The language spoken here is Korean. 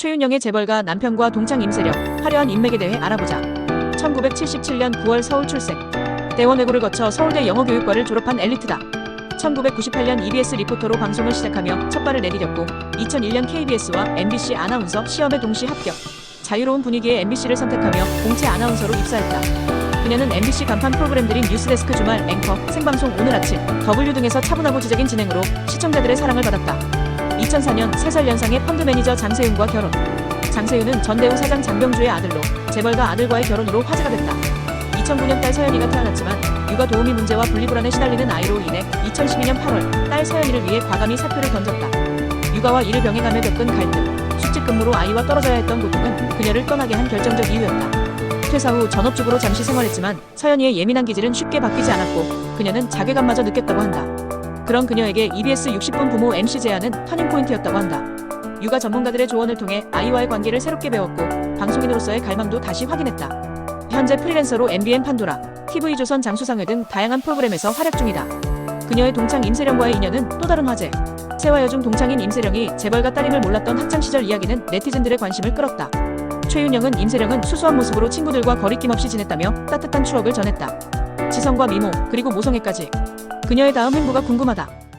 최윤영의 재벌가 남편과 동창 임세령, 화려한 인맥에 대해 알아보자. 1977년 9월 서울 출생. 대원외고를 거쳐 서울대 영어교육과를 졸업한 엘리트다. 1998년 EBS 리포터로 방송을 시작하며 첫 발을 내디뎠고 2001년 KBS와 MBC 아나운서 시험에 동시 합격. 자유로운 분위기의 MBC를 선택하며 공채 아나운서로 입사했다. 그녀는 MBC 간판 프로그램들인 뉴스데스크 주말 앵커, 생방송 오늘 아침, W 등에서 차분하고 지적인 진행으로 시청자들의 사랑을 받았다. 2004년 3살 연상의 펀드 매니저 장세윤과 결혼. 장세윤은 전대우 사장 장병주의 아들로 재벌가 아들과의 결혼으로 화제가 됐다. 2009년 딸 서연이가 태어났지만 육아 도우미 문제와 분리불안에 시달리는 아이로 인해 2012년 8월 딸 서연이를 위해 과감히 사표를 던졌다. 육아와 일을 병행하며 겪은 갈등, 숙직 근무로 아이와 떨어져야 했던 고통은 그녀를 떠나게 한 결정적 이유였다. 퇴사 후 전업주부로 잠시 생활했지만 서연이의 예민한 기질은 쉽게 바뀌지 않았고 그녀는 자괴감마저 느꼈다고 한다. 그런 그녀에게 EBS 60분 부모 MC 제안은 터닝포인트였다고 한다. 육아 전문가들의 조언을 통해 아이와의 관계를 새롭게 배웠고 방송인으로서의 갈망도 다시 확인했다. 현재 프리랜서로 MBN 판도라, TV조선 장수상회 등 다양한 프로그램에서 활약 중이다. 그녀의 동창 임세령과의 인연은 또 다른 화제. 세화여중 동창인 임세령이 재벌가 딸임을 몰랐던 학창 시절 이야기는 네티즌들의 관심을 끌었다. 최윤영은 임세령은 수수한 모습으로 친구들과 거리낌 없이 지냈다며 따뜻한 추억을 전했다. 지성과 미모, 그리고 모성애까지. 그녀의 다음 행보가 궁금하다.